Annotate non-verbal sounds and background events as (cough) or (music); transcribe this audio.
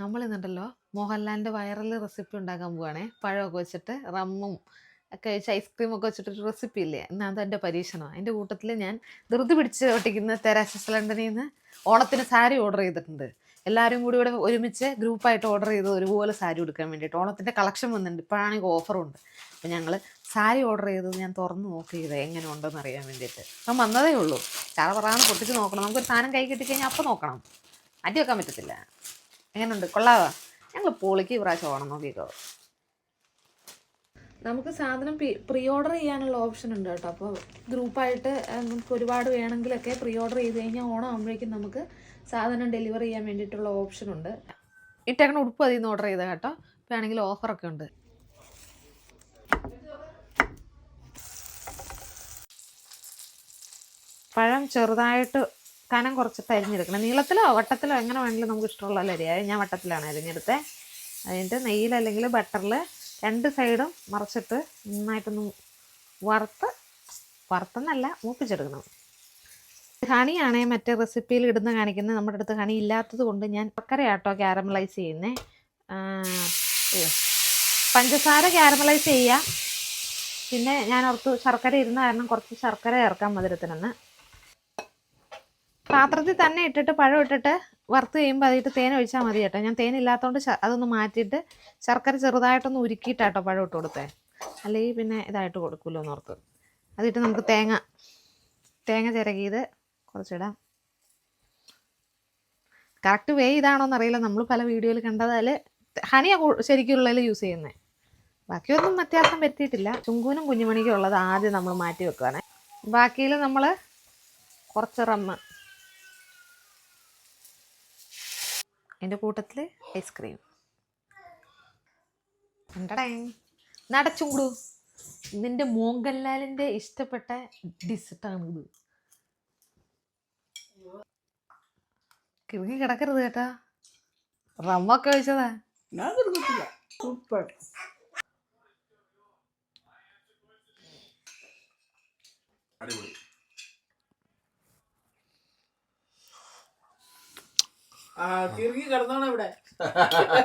നമ്മൾ ഇന്നുണ്ടല്ലോ മോഹൻലാലിന്റെ viral recipe ഉണ്ടാക്കാൻ പോവാണേ. പഴമൊക്കെ വെച്ചിട്ട് റമ്മും ഒക്കെ വെച്ച് ഐസ്ക്രീം ഒക്കെ വെച്ചിട്ടൊരു റെസിപ്പി ഇല്ലേ? എന്നാൽ അതെന്റെ പരീക്ഷണമാണ് അതിന്റെ കൂട്ടത്തിൽ ഞാൻ ധൃതി പിടിച്ച് ഒട്ടിക്കുന്ന തെരാസസ് ലണ്ടനിൽ നിന്ന് ഓണത്തിന് സാരി ഓർഡർ ചെയ്തിട്ടുണ്ട്. എല്ലാവരും കൂടി ഇവിടെ ഒരുമിച്ച് ഗ്രൂപ്പായിട്ട് ഓർഡർ ചെയ്ത് ഒരുപോലെ സാരി എടുക്കാൻ വേണ്ടിയിട്ട്. ഓണത്തിന്റെ കളക്ഷൻ വന്നിട്ടുണ്ട്. ഇപ്പോഴാണെങ്കിൽ ഓഫറുണ്ട് അപ്പം ഞങ്ങൾ സാരി ഓർഡർ ചെയ്തത് ഞാൻ തുറന്ന് നോക്കിയത് എങ്ങനെ ഉണ്ടെന്ന് അറിയാൻ വേണ്ടിയിട്ട്. അപ്പം വന്നതേ ഉള്ളൂ. ചാറ പറയാന്ന് പൊട്ടിച്ച് നോക്കണം. നമുക്കൊരു സാധനം കൈ കിട്ടിക്കഴിഞ്ഞാൽ അപ്പം നോക്കണം. അടി വെക്കാൻ പറ്റത്തില്ല. എങ്ങനെയുണ്ട് കൊള്ളാവാ? ഞങ്ങൾ പൊളിക്ക് ഇപ്രാവശ്യം പ്രാവശ്യം ഓണം നോക്കിക്കോ. നമുക്ക് സാധനം പ്രീ ഓർഡർ ചെയ്യാനുള്ള ഓപ്ഷൻ ഉണ്ട് കേട്ടോ. അപ്പോൾ ഗ്രൂപ്പായിട്ട് നമുക്ക് ഒരുപാട് വേണമെങ്കിലൊക്കെ പ്രീ ഓർഡർ ചെയ്ത് കഴിഞ്ഞാൽ ഓണം ആകുമ്പോഴേക്കും നമുക്ക് സാധനം ഡെലിവർ ചെയ്യാൻ വേണ്ടിയിട്ടുള്ള ഓപ്ഷൻ ഉണ്ട്. ഇട്ടേക്കണ ഉടുപ്പ് അതിൽ നിന്ന് ഓർഡർ ചെയ്ത കേട്ടോ. വേണമെങ്കിൽ ഓഫറൊക്കെ ഉണ്ട്. പഴം ചെറുതായിട്ട് കനം കുറച്ചിട്ട് അരിഞ്ഞെടുക്കണം നീളത്തിലോ വട്ടത്തിലോ എങ്ങനെ വേണമെങ്കിലും നമുക്ക് ഇഷ്ടമുള്ള അരിയായി ഞാൻ വട്ടത്തിലാണ് അരിഞ്ഞെടുത്തത് അതിന്റെ നെയ്യിൽ അല്ലെങ്കിൽ ബട്ടറിൽ രണ്ട് സൈഡും മറിച്ചിട്ട് നന്നായിട്ടൊന്ന് വറുത്ത് വറുത്തെന്നല്ല മൂപ്പിച്ചെടുക്കണം. ഹണിയാണേ മറ്റേ റെസിപ്പിയിൽ ഇടുന്ന കാണിക്കുന്നത്. നമ്മുടെ അടുത്ത് ഹണി ഇല്ലാത്തത് കൊണ്ട് ഞാൻ ശർക്കര ആട്ടോ ക്യാരമലൈസ് ചെയ്യുന്നേ. പഞ്ചസാര ക്യാരമലൈസ് ചെയ്യുക പിന്നെ ഞാൻ ഓർത്ത് ശർക്കര ഇരുന്ന കാരണം കുറച്ച് ശർക്കര ചേർക്കാം മധുരത്തിനെന്ന്. പാത്രത്തിൽ തന്നെ ഇട്ടിട്ട് പഴം ഇട്ടിട്ട് വറുത്ത് കഴിയുമ്പോൾ അതിട്ട് തേൻ ഒഴിച്ചാൽ മതി കേട്ടോ. ഞാൻ തേനില്ലാത്തതുകൊണ്ട് അതൊന്ന് മാറ്റിയിട്ട് ശർക്കര ചെറുതായിട്ടൊന്ന് ഉരുക്കിയിട്ടാട്ടോ പഴം ഇട്ട് കൊടുത്തേ. അല്ലെങ്കിൽ പിന്നെ ഇതായിട്ട് കൊടുക്കുമല്ലോ എന്ന് ഓർത്ത് അതിട്ട് നമുക്ക് തേങ്ങ തേങ്ങ ചിരകിയത് കുറച്ചിടാം. കറക്റ്റ് വേ ഇതാണോ എന്നറിയില്ല നമ്മൾ പല വീഡിയോയിൽ കണ്ടതാൽ ഹണിയാണ് ശരിക്കുള്ളതിൽ യൂസ് ചെയ്യുന്നത് ബാക്കിയൊന്നും വ്യത്യാസം പറ്റിയിട്ടില്ല ചുങ്കൂനും കുഞ്ഞുമണിക്കും ഉള്ളത് ആദ്യം നമ്മൾ മാറ്റി വെക്കുകയാണ് ബാക്കിയിൽ നമ്മൾ കുറച്ച് റമ്മ് അതിന്റെ കൂട്ടത്തിൽ ഐസ്ക്രീം. ഉണ്ടടേ. നടച്ചുകൂടു നിന്റെ മോങ്കല്ലാലിന്റെ ഇഷ്ടപ്പെട്ട ഡിസർട്ടാണ് ഇത്. കിറങ്ങി കിടക്കരുത് കേട്ടാ. റമ്മൊക്കെ കഴിച്ചതാ. സൂപ്പർ കിറുകി കിടന്നാണ് ഇവിടെ. (laughs)